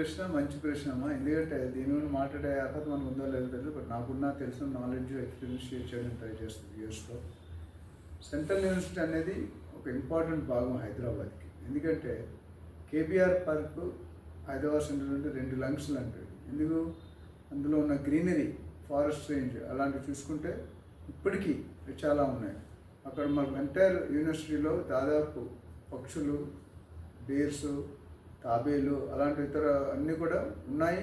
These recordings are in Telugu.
ప్రశ్న మంచి ప్రశ్న అమ్మా ఎందుకంటే దీని గురించి మాట్లాడే అర్హత మనకు ఉందో లేదో తెలియదు బట్ నాకున్న తెలిసిన నాలెడ్జ్ ఎక్స్పీరియన్స్ షేర్ చేయడానికి ట్రై చేస్తుంది యూఎస్లో సెంట్రల్ యూనివర్సిటీ అనేది ఒక ఇంపార్టెంట్ భాగం హైదరాబాద్కి. ఎందుకంటే కేబీఆర్ పార్క్ హైదరాబాద్ సెంట్రల్ నుండి రెండు లంగ్స్లు అంటారు ఎందుకు? అందులో ఉన్న గ్రీనరీ ఫారెస్ట్ రేంజ్ అలాంటివి చూసుకుంటే ఇప్పటికీ చాలా ఉన్నాయి. అక్కడ మన ఎంటైర్ యూనివర్సిటీలో దాదాపు పక్షులు బేర్స్ తాబేలు అలాంటి ఇతర అన్నీ కూడా ఉన్నాయి.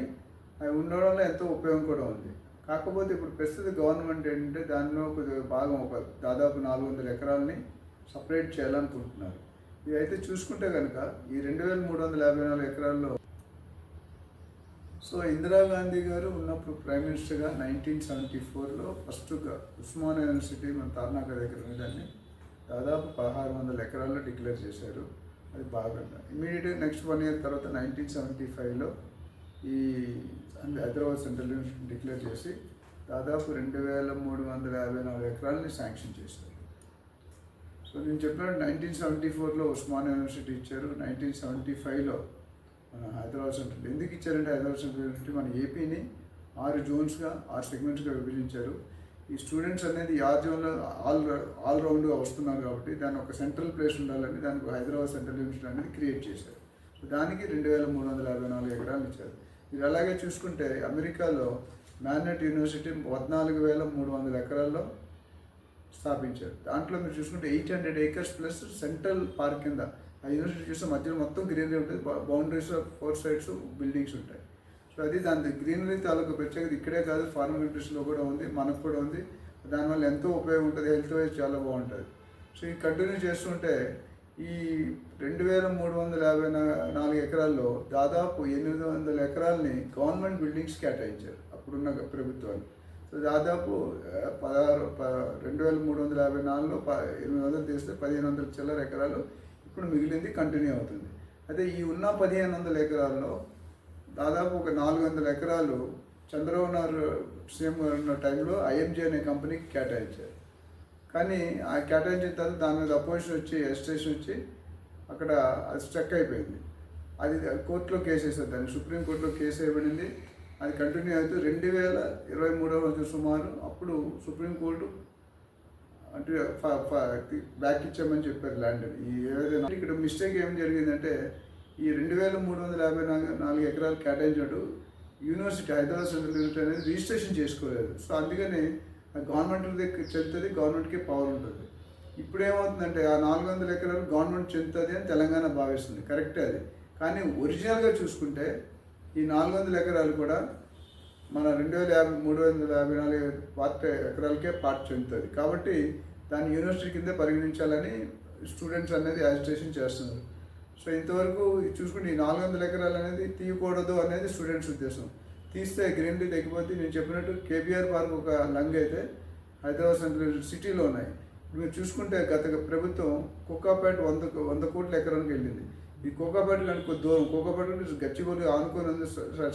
అవి ఉండడం వల్ల ఎంతో ఉపయోగం కూడా ఉంది. కాకపోతే ఇప్పుడు ప్రస్తుత గవర్నమెంట్ ఏంటంటే దానిలో కొద్దిగా భాగం ఒక దాదాపు నాలుగు వందల ఎకరాలని సపరేట్ చేయాలనుకుంటున్నారు. ఇది అయితే చూసుకుంటే కనుక ఈ రెండు వేల మూడు వందల యాభై నాలుగు ఎకరాల్లో సో ఇందిరాగాంధీ గారు ఉన్నప్పుడు ప్రైమ్ మినిస్టర్గా నైన్టీన్ సెవెంటీ ఫోర్లో ఫస్ట్గా ఉస్మానియా యూనివర్సిటీ మన తార్నాక దగ్గర ఉన్నదాన్ని దాదాపు పదహారు వందల ఎకరాల్లో డిక్లేర్ చేశారు. అది బాగా ఇమీడియట్గా నెక్స్ట్ వన్ ఇయర్ తర్వాత నైన్టీన్ సెవెంటీ ఫైవ్లో ఈ హైదరాబాద్ సెంట్రల్ యూనివర్సిటీ డిక్లేర్ చేసి దాదాపు రెండు వేల మూడు వందల యాభై నాలుగు ఎకరాలని శాంక్షన్ చేశారు. సో నేను చెప్పినట్టు నైన్టీన్ సెవెంటీ ఫోర్లో ఉస్మాన్ యూనివర్సిటీ ఇచ్చారు. నైన్టీన్ సెవెంటీ ఫైవ్లో మన హైదరాబాద్ సెంట్రల్ ఎందుకు ఇచ్చారంటే హైదరాబాద్ సెంట్రల్ యూనివర్సిటీ మన ఏపీని ఆరు జోన్స్గా ఆరు సెగ్మెంట్స్గా విభజించారు. ఈ స్టూడెంట్స్ అనేది ఈ ఆల్ ఆల్ రౌండ్గా వస్తున్నారు కాబట్టి దాని ఒక సెంట్రల్ ప్లేస్ ఉండాలని దానికి హైదరాబాద్ సెంట్రల్ యూనివర్సిటీ అనేది క్రియేట్ చేశారు. దానికి రెండు వేల మూడు వందల యాభై నాలుగు ఎకరాలు ఇచ్చారు. ఇది అలాగే చూసుకుంటే అమెరికాలో మ్యానెట్ యూనివర్సిటీ పద్నాలుగు వేల మూడు వందల ఎకరాల్లో స్థాపించారు. దాంట్లో మీరు చూసుకుంటే eight hundred acres plus central park కింద ఆ యూనివర్సిటీ చూస్తే మధ్యలో మొత్తం గ్రీనరీ ఉంటుంది. బౌండరీస్ ఫోర్ సైడ్స్ బిల్డింగ్స్ ఉంటాయి. సో అది దాని గ్రీనరీ తాలూకు ప్రత్యేకత ఇక్కడే కాదు ఫారిన్ కంట్రీస్లో కూడా ఉంది మనకు కూడా ఉంది. దానివల్ల ఎంతో ఉపయోగం ఉంటుంది హెల్త్ వైజ్ చాలా బాగుంటుంది. సో ఈ కంటిన్యూ చేస్తుంటే ఈ రెండు వేల మూడు వందల యాభై నాలుగు ఎకరాల్లో దాదాపు ఎనిమిది వందల ఎకరాలని గవర్నమెంట్ బిల్డింగ్స్ కేటాయించారు అప్పుడున్న ప్రభుత్వాలు. సో దాదాపు పదహారు రెండు వేల మూడు వందల యాభై నాలుగులో ప ఎనిమిది వందలు తీస్తే పదిహేను వందల చిల్లర ఎకరాలు ఇప్పుడు మిగిలింది కంటిన్యూ అవుతుంది. అయితే ఈ ఉన్న పదిహేను వందల ఎకరాల్లో దాదాపు ఒక నాలుగు వందల ఎకరాలు చంద్రబాబు నాయుడు సీఎం ఉన్న టైంలో ఐఎంజీ అనే కంపెనీకి కేటాయించారు. కానీ ఆ కేటాయించిన తర్వాత దాని మీద అపోజిషన్ వచ్చి ఎస్టేషన్ వచ్చి అక్కడ అది స్ట్రక్ అయిపోయింది. అది కోర్టులో కేసు వేసారు దాన్ని సుప్రీంకోర్టులో కేసు వేయబడింది. అది కంటిన్యూ అవుతూ రెండు వేల ఇరవై మూడవ రోజు సుమారు అప్పుడు సుప్రీంకోర్టు అంటే ఫ- బ్యాక్ ఇచ్చామని చెప్పారు ల్యాండ్. ఈ ఏదైనా ఇక్కడ మిస్టేక్ ఏం జరిగిందంటే ఈ రెండు వేల మూడు వందల యాభై నాలుగు నాలుగు ఎకరాలు కేటాయించాడు యూనివర్సిటీ హైదరాబాద్ సెంట్రల్ యూనివర్సిటీ అనేది రిజిస్ట్రేషన్ చేసుకోలేదు. సో అందుకని గవర్నమెంట్ దగ్గర చెందుతుంది గవర్నమెంట్కి పవర్ ఉంటుంది. ఇప్పుడు ఏమవుతుందంటే ఆ నాలుగు వందల ఎకరాలు గవర్నమెంట్ చెందుతుంది అని తెలంగాణ భావిస్తుంది. కరెక్టే అది. కానీ ఒరిజినల్గా చూసుకుంటే ఈ నాలుగు వందల ఎకరాలు కూడా మన రెండు వేల యాభై మూడు వందల యాభై నాలుగు పార్ట్ ఎకరాలకే పార్ట్ చెందుతుంది. కాబట్టి దాన్ని యూనివర్సిటీ కింద పరిగణించాలని స్టూడెంట్స్ అనేది యాజిటేషన్ చేస్తున్నారు. సో ఇంతవరకు ఇది చూసుకుంటే ఈ నాలుగు వందల ఎకరాలు అనేది తీయకూడదు అనేది స్టూడెంట్స్ ఉద్దేశం. తీస్తే గ్రీనరీ తగ్గిపోతే నేను చెప్పినట్టు కేబీఆర్ పార్క్ ఒక లంగ్ అయితే హైదరాబాద్ సెంట్రల్ సిటీలో ఉన్నాయి. మీరు చూసుకుంటే గత ప్రభుత్వం కుక్కాపేట వంద వంద కోట్ల ఎకరానికి వెళ్ళింది. ఈ కోకాపేట కానీ కొద్ది దూరం కోకాపేట గచ్చిబోలి గచ్చిబౌలి ఆనుకొని ఉంది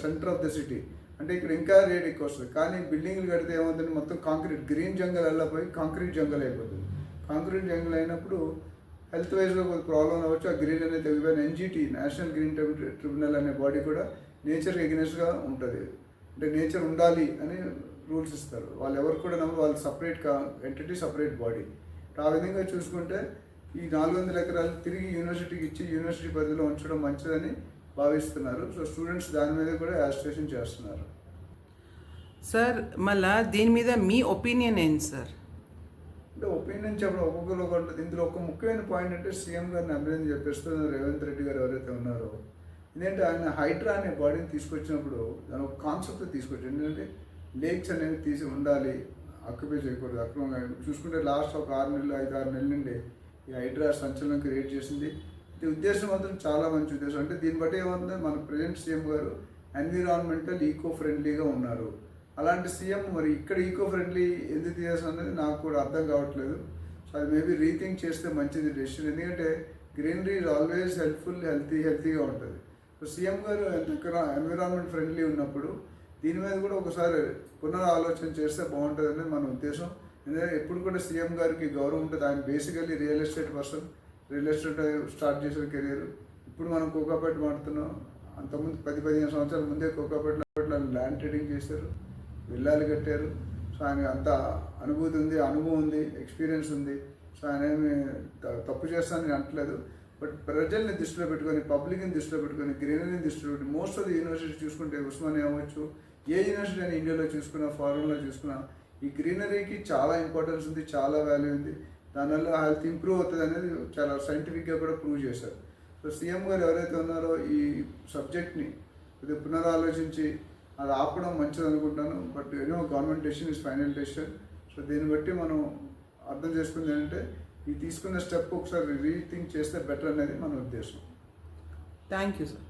సెంటర్ ఆఫ్ ద సిటీ. అంటే ఇక్కడ ఇంకా రేట్ ఎక్కువ వస్తుంది. కానీ బిల్డింగ్లు కడితే ఏమవుతుంది? మొత్తం కాంక్రీట్ గ్రీన్ జంగల్ వెళ్ళపోయి కాంక్రీట్ జంగల్ అయిపోతుంది. కాంక్రీట్ జంగల్ అయినప్పుడు హెల్త్ వైజ్గా కొంత ప్రాబ్లం అవ్వచ్చు. ఆ గ్రీన్ అనేది తగ్గిపోయిన N G T national green ట్రిబ్యు- tribunal అనే బాడీ కూడా నేచర్కి ఎగ్నెస్ట్గా ఉంటుంది. అంటే నేచర్ ఉండాలి అని రూల్స్ ఇస్తారు. వాళ్ళు ఎవరు కూడా నమ్మరు. వాళ్ళు సపరేట్ కా ఎంటిటీ సపరేట్ బాడీ. ఆ విధంగా చూసుకుంటే ఈ నాలుగు వందల ఎకరాలు తిరిగి యూనివర్సిటీకి ఇచ్చి యూనివర్సిటీ పరిధిలో ఉంచడం మంచిదని భావిస్తున్నారు. సో స్టూడెంట్స్ దాని మీద కూడా యాజిస్ట్రేషన్ చేస్తున్నారు. సార్ మళ్ళా దీని మీద మీ ఒపీనియన్ ఏంటి సార్? అంటే ఒపీనియన్ చెప్పడం ఒక్కొక్కరు ఒక ఉంటుంది ఇందులో ఒక ముఖ్యమైన పాయింట్ అంటే సీఎం గారిని అభినందన చెప్పేస్తున్న రేవంత్ రెడ్డి గారు ఎవరైతే ఉన్నారో. ఎందుకంటే ఆయన హైడ్రా అనే బాడీని తీసుకొచ్చినప్పుడు దాని ఒక కాన్సెప్ట్ తీసుకొచ్చి ఎందుకంటే లేక్స్ అనేవి తీసి ఉండాలి. ఆక్యుపై చేయకూడదు. అక్రమంగా చూసుకుంటే లాస్ట్ ఒక ఆరు నెలలు ఐదు ఆరు నెలల నుండి ఈ హైడ్రా సంచలనం క్రియేట్ చేసింది. ఈ ఉద్దేశం మాత్రం చాలా మంచి ఉద్దేశం. అంటే దీన్ని బట్టి ఏమవుతుంది? మన ప్రజెంట్ సీఎం గారు ఎన్విరాన్మెంటల్ ఈకో ఫ్రెండ్లీగా ఉన్నారు. అలాంటి సీఎం మరి ఇక్కడ ఈకో ఫ్రెండ్లీ ఎందుకు చేస్తాం అనేది నాకు కూడా అర్థం కావట్లేదు. సో అది మేబీ రీథింక్ చేస్తే మంచిది డెసిషన్ ఎందుకంటే greenery is always helpful healthy హెల్తీగా ఉంటుంది. సో సీఎం గారు ఎన్విరాన్మెంట్ ఫ్రెండ్లీ ఉన్నప్పుడు దీని మీద కూడా ఒకసారి పునరాలోచన చేస్తే బాగుంటుంది అనేది మన ఉద్దేశం. ఎందుకంటే ఎప్పుడు కూడా సీఎం గారికి గౌరవం ఉంటుంది. ఆయన basically real estate person real estate start చేసిన కెరీర్ ఇప్పుడు మనం కోకాపేట మాడుతున్నాం అంతకుముందు పది పదిహేను సంవత్సరాల ముందే కోకాపేటలో ల్యాండ్ ట్రేడింగ్ చేశారు. విల్లాలు కట్టారు. సో ఆయన అంత అనుభూతి ఉంది అనుభవం ఉంది ఎక్స్పీరియన్స్ ఉంది. సో ఆయన ఏమి తప్పు చేస్తానని అంటలేదు బట్ ప్రజల్ని దృష్టిలో పెట్టుకొని పబ్లిక్ని దృష్టిలో పెట్టుకొని గ్రీనరీని దృష్టిలో పెట్టుకుని మోస్ట్ ఆఫ్ ది యూనివర్సిటీ చూసుకుంటే ఉస్మానియా అవ్వచ్చు. ఏ యూనివర్సిటీ అని ఇండియాలో చూసుకున్నా ఫారెన్లో చూసుకున్నా ఈ గ్రీనరీకి చాలా ఇంపార్టెన్స్ ఉంది చాలా వాల్యూ ఉంది. దానివల్ల హెల్త్ ఇంప్రూవ్ అవుతుంది అనేది చాలా సైంటిఫిక్గా కూడా ప్రూవ్ చేశారు. సో సీఎం గారు ఎవరైతే ఉన్నారో ఈ సబ్జెక్ట్ని కొద్దిగా పునరాలోచించి అది ఆపడం మంచిది అనుకుంటాను but you know government decision is final decision so దీన్ని బట్టి మనం అర్థం చేసుకుంది ఏంటంటే ఈ తీసుకున్న స్టెప్ ఒకసారి రీథింక్ చేస్తే బెటర్ అనేది మన ఉద్దేశం. Thank you sir